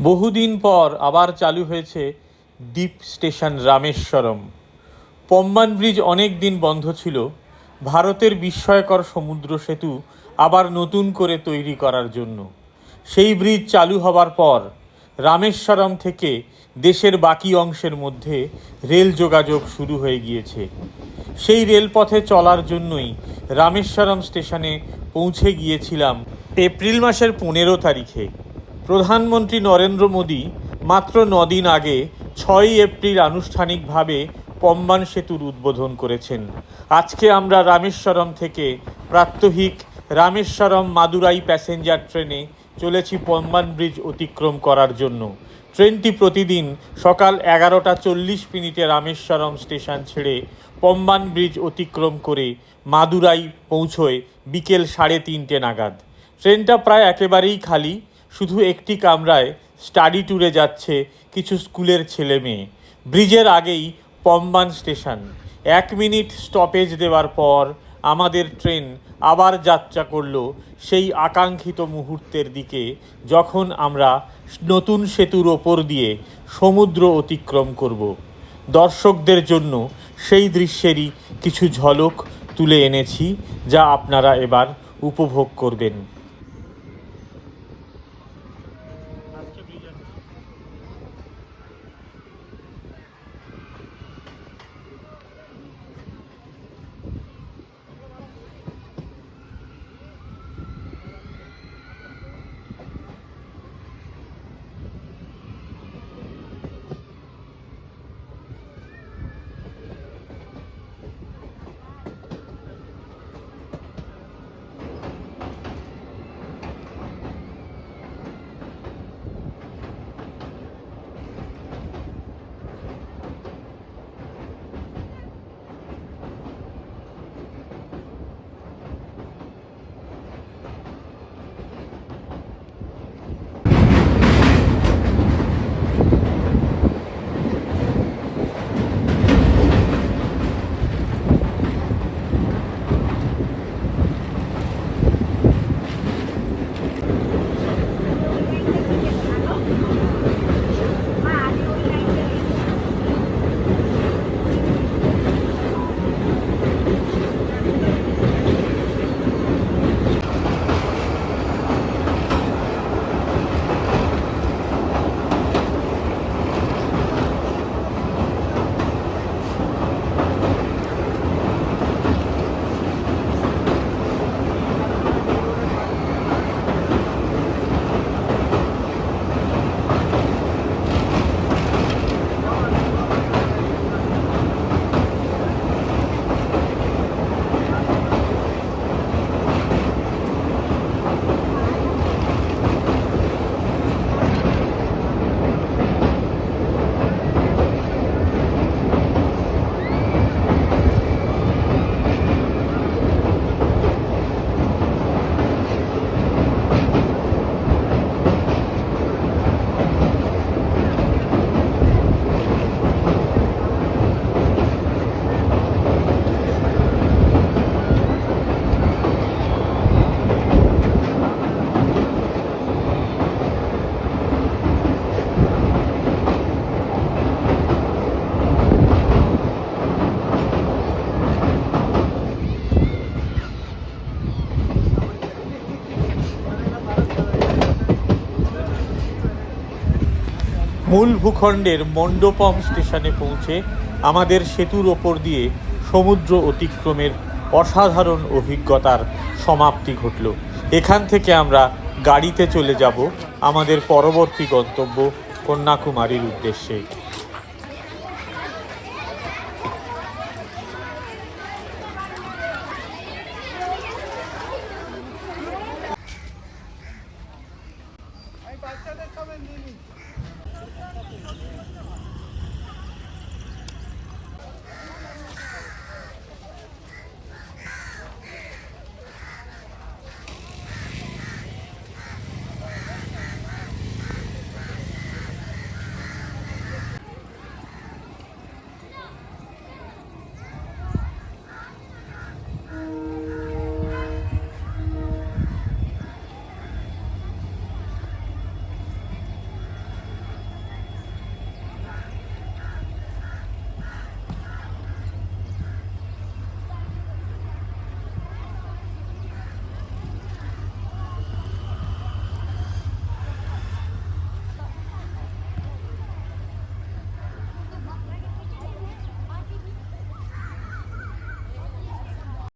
বহুদিন পর আবার চালু হয়েছে দ্বীপ স্টেশন রামেশ্বরম। পম্বান ব্রিজ অনেক দিন বন্ধ ছিল। ভারতের বিস্ময়কর সমুদ্র সেতু আবার নতুন করে তৈরি করার জন্য। সেই ব্রিজ চালু হবার পর রামেশ্বরম থেকে দেশের বাকি অংশের মধ্যে রেল যোগাযোগ শুরু হয়ে গিয়েছে। সেই রেলপথে চলার জন্যই রামেশ্বরম স্টেশনে পৌঁছে গিয়েছিলাম এপ্রিল মাসের পনেরো তারিখে। প্রধানমন্ত্রী নরেন্দ্র মোদী মাত্র নদিন আগে ছয়ই এপ্রিল আনুষ্ঠানিকভাবে পম্বান সেতুর উদ্বোধন করেছেন। আজকে আমরা রামেশ্বরম থেকে প্রাত্যহিক রামেশ্বরম মাদুরাই প্যাসেঞ্জার ট্রেনে চলেছি পম্বান ব্রিজ অতিক্রম করার জন্য। ট্রেনটি প্রতিদিন সকাল এগারোটা চল্লিশ মিনিটে রামেশ্বরম স্টেশন ছেড়ে পম্বান ব্রিজ অতিক্রম করে মাদুরাই পৌঁছয় বিকেল সাড়ে তিনটে নাগাদ। ট্রেনটা প্রায় একেবারেই খালি শুধু একটি কামরায় স্টাডি ট্যুরে যাচ্ছে কিছু স্কুলের ছেলে মেয়ে। ব্রিজের আগেই পম্বান স্টেশন। এক মিনিট স্টপেজ দেওয়ার পর আমাদের ট্রেন আবার যাত্রা করল সেই আকাঙ্ক্ষিত মুহূর্তের দিকে, যখন আমরা নতুন সেতুর ওপর দিয়ে সমুদ্র অতিক্রম করব। দর্শকদের জন্য সেই দৃশ্যেরই কিছু ঝলক তুলে এনেছি, যা আপনারা এবার উপভোগ করবেন। মূল ভূখণ্ডের মণ্ডপম স্টেশনে পৌঁছে আমাদের সেতুর ওপর দিয়ে সমুদ্র অতিক্রমের অসাধারণ অভিজ্ঞতার সমাপ্তি ঘটল। এখান থেকে আমরা গাড়িতে চলে যাব আমাদের পরবর্তী গন্তব্য কন্যাকুমারীর উদ্দেশ্যে।